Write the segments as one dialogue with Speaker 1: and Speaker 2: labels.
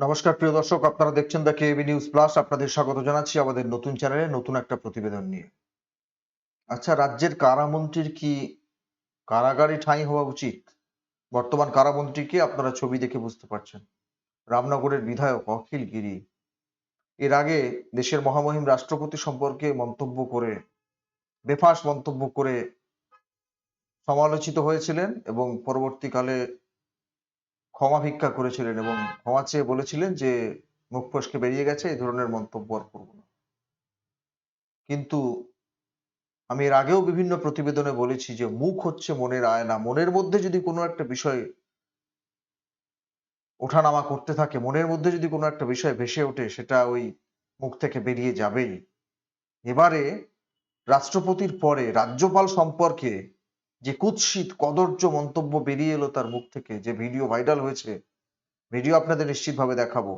Speaker 1: নমস্কার, প্রিয় দর্শক। আপনারা দেখছেন দ্য কেবি নিউজ প্লাস আপনাদের স্বাগত জানাচ্ছি আমাদের নতুন চ্যানেলে নতুন একটা প্রতিবেদন নিয়ে। আচ্ছা রাজ্যের কারামন্ত্রীর কি কারাগারে ঠাঁই হওয়া উচিত? বর্তমান কারামন্ত্রীকে আপনারা ছবি দেখে বুঝতে পারছেন। রামনগরের বিধায়ক অখিল গিরি। এর আগে দেশের মহামহিম রাষ্ট্রপতি সম্পর্কে মন্তব্য করে, বেফাস মন্তব্য করে সমালোচিত হয়েছিলেন এবং পরবর্তীকালে ক্ষমা ভিক্ষা করেছিলেন এবং ক্ষমা চেয়ে বলেছিলেন যে মুখ ফসকে বেরিয়ে গেছে, এই ধরনের মন্তব্য আর করব না। কিন্তু আমি এর আগেও বিভিন্ন প্রতিবেদনে বলেছি যে মুখ হচ্ছে মনের আয়না। মনের মধ্যে যদি কোনো একটা বিষয় ওঠানামা করতে থাকে, মনের মধ্যে যদি কোনো একটা বিষয় ভেসে ওঠে, সেটা ওই মুখ থেকে বেরিয়ে যাবেই। এবারে রাষ্ট্রপতির পরে রাজ্যপাল সম্পর্কে যে কুৎসিত কদর্য মন্তব্য বেরিয়ে এলো তার মুখ থেকে, যে ভিডিও ভাইরাল হয়েছে, ভিডিও আপনাদের নিশ্চিতভাবে দেখাবো।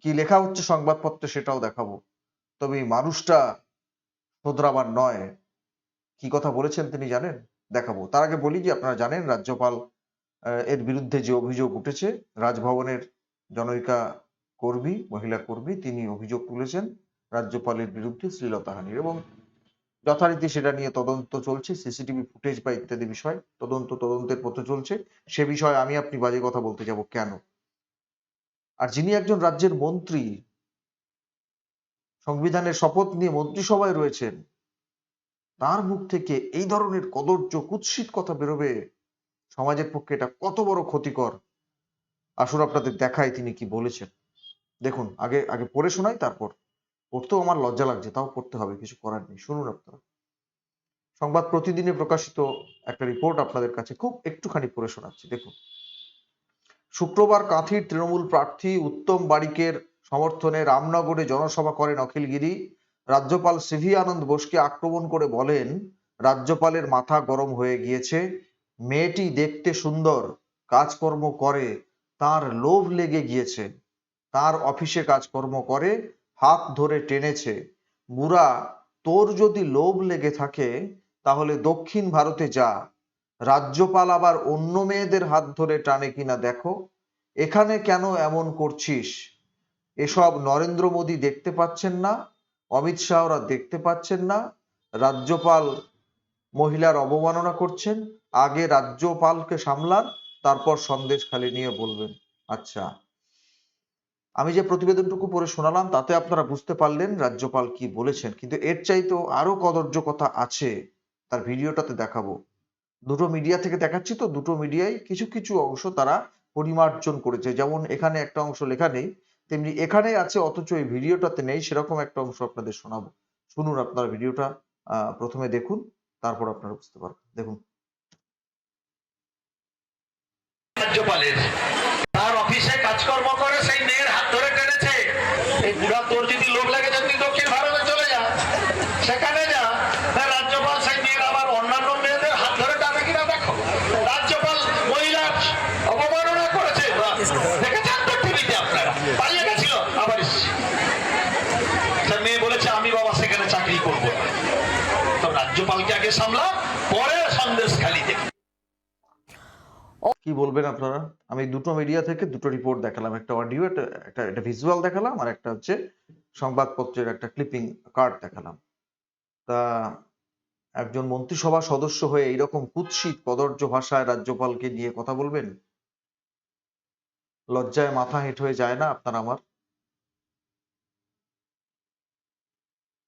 Speaker 1: কি লেখা হচ্ছে সংবাদপত্রে সেটাও দেখাবো। তবে এই মানুষটা শোধরাবার নয়, কি কথা বলেছেন তিনি জানেন? দেখাবো। তার আগে বলি যে আপনারা জানেন রাজ্যপাল এর বিরুদ্ধে যে অভিযোগ উঠেছে, রাজভবনের জনৈকা কর্মী, মহিলা কর্মী, তিনি অভিযোগ তুলেছেন রাজ্যপালের বিরুদ্ধে শ্লীলতাহানির এবং যথারীতি সেটা নিয়ে তদন্ত চলছে, সিসিটিভি ফুটেজ বা ইত্যাদি বিষয়, তদন্ত তদন্তের পথে চলছে। সে বিষয়ে আমি আপনি বাজে কথা বলতে যাব কেন? আর যিনি একজন রাজ্যের মন্ত্রী, সংবিধানের শপথ নিয়ে মন্ত্রিসভায় রয়েছেন, তার মুখ থেকে এই ধরনের কদর্য কুৎসিত কথা বেরোবে সমাজের পক্ষে এটা কত বড় ক্ষতিকর? আসুন আপনাদের দেখায় তিনি কি বলেছেন। দেখুন, আগে আগে পড়ে শোনাই, তারপর। পড়তেও আমার লজ্জা লাগছে, তাও পড়তে হবে, কিছু করার নেই। শুনুন আপনারা। সংবাদ প্রতিদিনে প্রকাশিত একটা রিপোর্ট আপনাদের কাছে খুব একটুখানি পড়ে শোনাচ্ছি। দেখুন। শুক্রবার কাঁথির তৃণমূল প্রার্থী উত্তম বারিকের সমর্থনে রামনগরে জনসভা করেন অখিলগিরি। রাজ্যপাল সিভি আনন্দ বোসকে আক্রমণ করে বলেন, রাজ্যপালের মাথা গরম হয়ে গিয়েছে। মেয়েটি দেখতে সুন্দর, কাজকর্ম করে, তার লোভ লেগে গিয়েছে। তার অফিসে কাজকর্ম করে হাত ধরে টেনেছে। বুড়া তোর যদি লোভ লেগে থাকে, তাহলে দক্ষিণ ভারতে যা। রাজ্যপাল আবার অন্য মেয়েদের হাত ধরে টানে কিনা দেখো। এখানে কেন এমন করছিস? এসব নরেন্দ্র মোদী দেখতে পাচ্ছেন না, অমিত শাহরা দেখতে পাচ্ছেন না। রাজ্যপাল মহিলার অবমাননা করছেন। আগে রাজ্যপালকে সামলান, তারপর সন্দেশ খালি নিয়ে বলবেন। আচ্ছা। আমি যে প্রতিবেদনটুকু পড়ে শোনালাম, তাতে আপনারা বুঝতে পারলেন রাজ্যপাল কি বলেছেন। কিন্তু এর চাইতেও আরও কদর্য কথা আছে, তার ভিডিওটাতে দেখাবো। দুটো মিডিয়া থেকে দেখাচ্ছি তো, দুটো মিডিয়ায় কিছু কিছু অংশ তারা পরিমার্জন করেছে। যেমন এখানে একটা অংশ লেখা নেই, তেমনি এখানে আছে অথচ এই ভিডিওটাতে নেই, সেরকম একটা অংশ আপনাদের শোনাবো। শুনুন আপনারা ভিডিওটা প্রথমে দেখুন, তারপর আপনারা বুঝতে পারবেন। দেখুন।
Speaker 2: রাজ্যপালের তার অফিসে কাজকর্ম করে সেই মেয়ের হাত ধরে টেনেছে এই বুড়া তোর যদি লোভ লাগে যদি দক্ষিণ ভারতে চলে যা সেখানে যা না রাজ্যপাল সেই মেয়ের আবার অন্যান্য মেয়েদের হাত ধরে টানে কিনা দেখো রাজ্যপাল মহিলার অবমাননা করেছে দেখেছেন তো টিভিতে আপনারা পালিয়ে গেছিল আবার এসছে সে মেয়ে বলেছে আমি বাবা সেখানে চাকরি করব না তো রাজ্যপালকে আগে সামলা পরে সন্দেশ খালি
Speaker 1: কি বলবেন আপনারা? আমি দুটো মিডিয়া থেকে দুটো রিপোর্ট দেখালাম, একটা অডিও একটা একটা ভিজুয়াল দেখালাম, আর একটা হচ্ছে সংবাদপত্রের একটা ক্লিপিং কার্ড দেখালাম। তা একজন মন্ত্রিসভা সদস্য হয়ে এইরকম কুৎসিত, কদর্য ভাষায় রাজ্যপালকে নিয়ে কথা বলবেন? লজ্জায় মাথা হেঁট হয়ে যায় না আপনার আমার?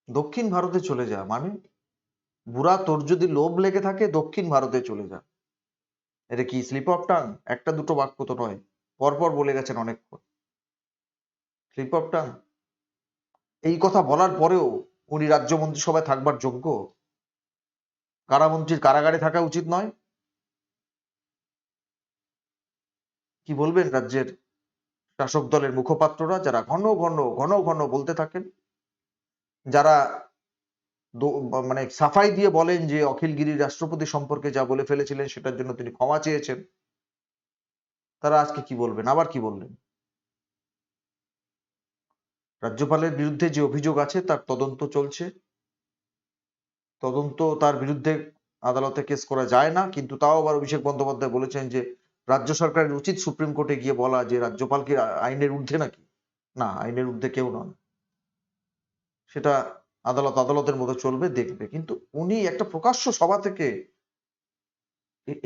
Speaker 1: দক্ষিণ ভারতে চলে যা মানে বুড়া, তোর যদি লোভ লেগে থাকে, দক্ষিণ ভারতে চলে যা। এটা কি স্লিপ অফ টাং একটা দুটো বাক্য তো নয়। পরপর বলে গেছেন অনেকক্ষণ। স্লিপ অফ টাং এই কথা বলার পরেও উনি রাজ্য মন্ত্রিসভায় থাকবার যোগ্য? কারামন্ত্রীর কারাগারে থাকা উচিত নয়? কি বলবেন রাজ্যের শাসক দলের মুখপাত্ররা, যারা ঘন ঘন ঘন ঘন বলতে থাকেন? যারা মানে সাফাই দিয়ে বলেন যে অখিলগিরি রাষ্ট্রপতি সম্পর্কে যা বলে ফেলেছিলেন সেটার জন্য তিনি ক্ষমা চেয়েছেন। তারা আজকে কি বলবেন? আবার কি বললেন? রাজ্যপালের বিরুদ্ধে যে অভিযোগ আছে তার তদন্ত চলছে। তদন্ত তার বিরুদ্ধে আদালতে কেস করা যায় না, কিন্তু তাও আবার অভিষেক বন্দ্যোপাধ্যায় বলেছেন যে রাজ্য সরকারের উচিত সুপ্রিম কোর্টে গিয়ে বলা যে রাজ্যপাল কি আইনের ঊর্ধ্বে নাকি? না, আইনের ঊর্ধ্বে কেউ নন। সেটা আদালত আদালতের মতো চলবে, দেখবে। কিন্তু উনি একটা প্রকাশ্য সভা থেকে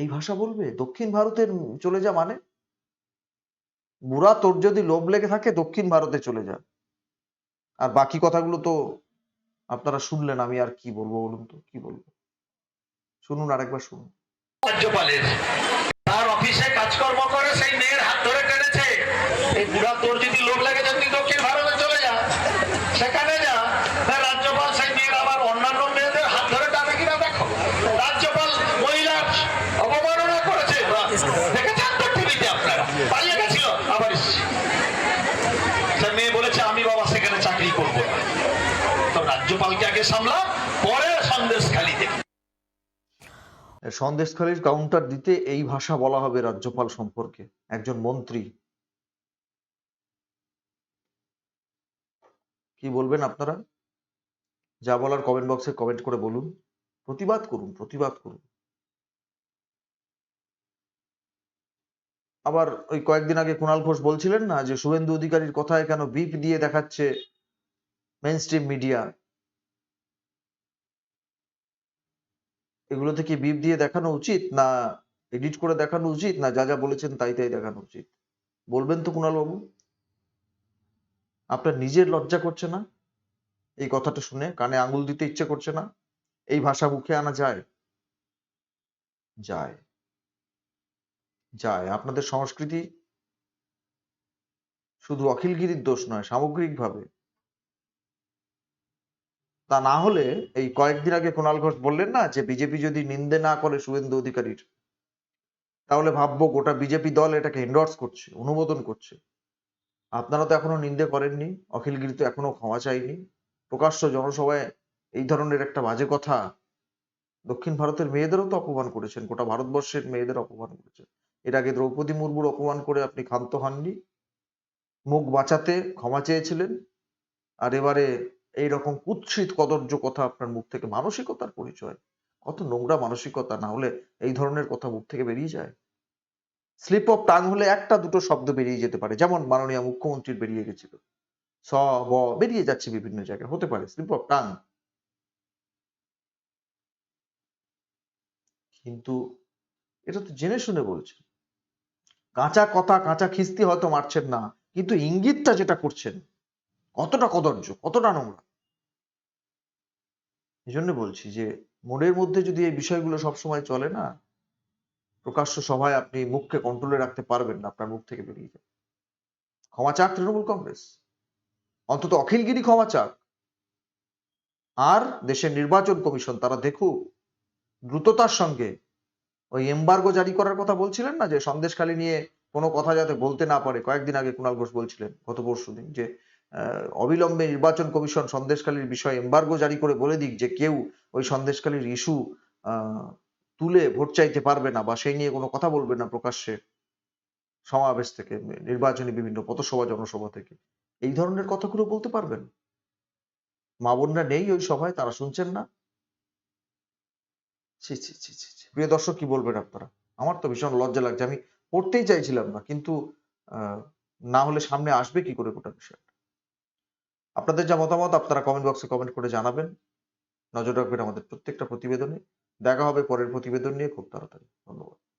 Speaker 1: এই ভাষা বলবে? দক্ষিণ ভারতের চলে যা মানে? বুড়া তোর যদি লোভ লেগে থাকে, দক্ষিণ ভারতে চলে যা। আর বাকি কথাগুলো তো আপনারা শুনলেন, আমি আর কি বলব বলুন তো? কি বলব? শুনুন, আরেকবার শুনুন।
Speaker 2: রাজ্যপালের। তার অফিসে কাজকর্ম করে সেই মেয়ের হাত ধরে টেনেছে এই বুড়া তোর যদি লোক লাগে যদি দক্ষিণ ভারতে চলে যা সেখানে যা তা রাজ্যপাল সেই মেয়ের আবার অন্যান্য মেয়েদের হাত ধরে টানে কিনা দেখো রাজ্যপাল মহিলার অবমাননা করেছে দেখেছেন তো টিভিতে আপনারা পালিয়ে গেছিল আবার এসছে সে মেয়ে বলেছে আমি বাবা সেখানে চাকরি করব না তো রাজ্যপালকে
Speaker 1: সন্দেশখালীর কাউন্টার দিতে এই ভাষা বলা হবে রাজ্যপাল সম্পর্কে, একজন মন্ত্রী। কি বলবেন আপনারা? যা বলার কমেন্ট বক্সে কমেন্ট করে বলুন। প্রতিবাদ করুন প্রতিবাদ করুন। আবার ওই কয়েকদিন আগে কুণাল ঘোষ বলছিলেন না যে শুভেন্দু অধিকারীর কথায় কেন বিপ দিয়ে দেখাচ্ছে মেন স্ট্রিম মিডিয়া এগুলো থেকে বিপ দিয়ে দেখানো উচিত না এডিট করে দেখানো উচিত না যা যা বলেছেন তাই তাই দেখানো উচিত? বলবেন তো কুণাল বাবু আপনার নিজের লজ্জা করছে না? এই কথাটা শুনে কানে আঙুল দিতে ইচ্ছে করছে না? এই ভাষা মুখে আনা যায়? যায়। যায়। আপনাদের সংস্কৃতি শুধু অখিলগিরির দোষ নয়, সামগ্রিকভাবে। তা না হলে এই কয়েকদিন আগে কুণাল ঘোষ বললেন না যে বিজেপি যদি নিন্দে না করে শুভেন্দু অধিকারীর, তাহলে ভাববো গোটা বিজেপি দল এটাকে এন্ডোর্স করছে, অনুমোদন করছে। আপনারা তো এখনও নিন্দে করেননি অখিলগিরি তো এখনও ক্ষমা চাইনি। প্রকাশ্য জনসভায় এই ধরনের একটা বাজে কথা দক্ষিণ ভারতের মেয়েদেরও তো অপমান করেছেন, গোটা ভারতবর্ষের মেয়েদের অপমান করেছেন। এর আগে দ্রৌপদী মুর্মুর অপমান করে আপনি ক্ষান্ত হননি। মুখ বাঁচাতে ক্ষমা চেয়েছিলেন, আর এবারে এইরকম কুৎসিত কদর্য কথা আপনার মুখ থেকে মানসিকতার পরিচয়। কত নোংরা মানসিকতা না হলে এই ধরনের কথা মুখ থেকে বেরিয়ে যায়। স্লিপ অফ টাং হলে একটা দুটো শব্দ বেরিয়ে যেতে পারে, যেমন মাননীয় মুখ্যমন্ত্রীর বেরিয়ে গেছিল। স, ব বেরিয়ে যাচ্ছে বিভিন্ন জায়গায়, হতে পারে স্লিপ অফ টাং। কিন্তু এটা তো জেনে শুনে বলছে কাঁচা কথা, কাঁচা খিস্তি হয়তো মারছেন না, কিন্তু ইঙ্গিতটা যেটা করছেন কতটা কদর্য, কতটা নোংরা? এই জন্য বলছি যে, মনের মধ্যে যদি এই বিষয়গুলো সবসময় চলে না, প্রকাশ্য সভায় আপনি মুখকে কন্ট্রোলে রাখতে পারবেন না, আপনার মুখ থেকে বেরিয়ে যাবে। ক্ষমা চাক তৃণমূল কংগ্রেস। অন্তত অখিলগিরি ক্ষমা চাক। আর দেশের নির্বাচন কমিশন, তারা দেখুক, দ্রুততার সঙ্গে ওই এম্বার্গো জারি করার কথা বলছিলেন না? যে সন্দেশখালী নিয়ে কোনো কথা যাতে বলতে না পারে। কয়েকদিন আগে কুণাল ঘোষ বলছিলেন, গত পরশু দিন যে অবিলম্বে নির্বাচন কমিশন সন্দেশখালীর বিষয়ে এম্বার্গো জারি করে বলে দিক যে কেউ ওই সন্দেশখালীর ইস্যু তুলে ভোট চাইতে পারবে না বা সেই নিয়ে কোনো কথা বলবে না প্রকাশ্যে সমাবেশ থেকে নির্বাচনী বিভিন্ন পথসভা জনসভা থেকে। এই ধরনের কথাগুলো বলতে পারবেন? মা বোনরা নেই ওই সভায় তারা শুনছেন না? ছি ছি ছি ছি। প্রিয় দর্শক কি বলবেন আপনারা? আমার তো ভীষণ লজ্জা লাগছে। আমি পড়তেই চাইছিলাম না কিন্তু আহ, না হলে সামনে আসবে কি করে গোটা বিষয়টা? আপনাদের যা মতামত, আপনারা কমেন্ট বক্সে কমেন্ট করে জানাবেন। নজর রাখবেন আমাদের প্রত্যেকটা প্রতিবেদনে। দেখা হবে পরের প্রতিবেদন নিয়ে খুব তাড়াতাড়ি। ধন্যবাদ।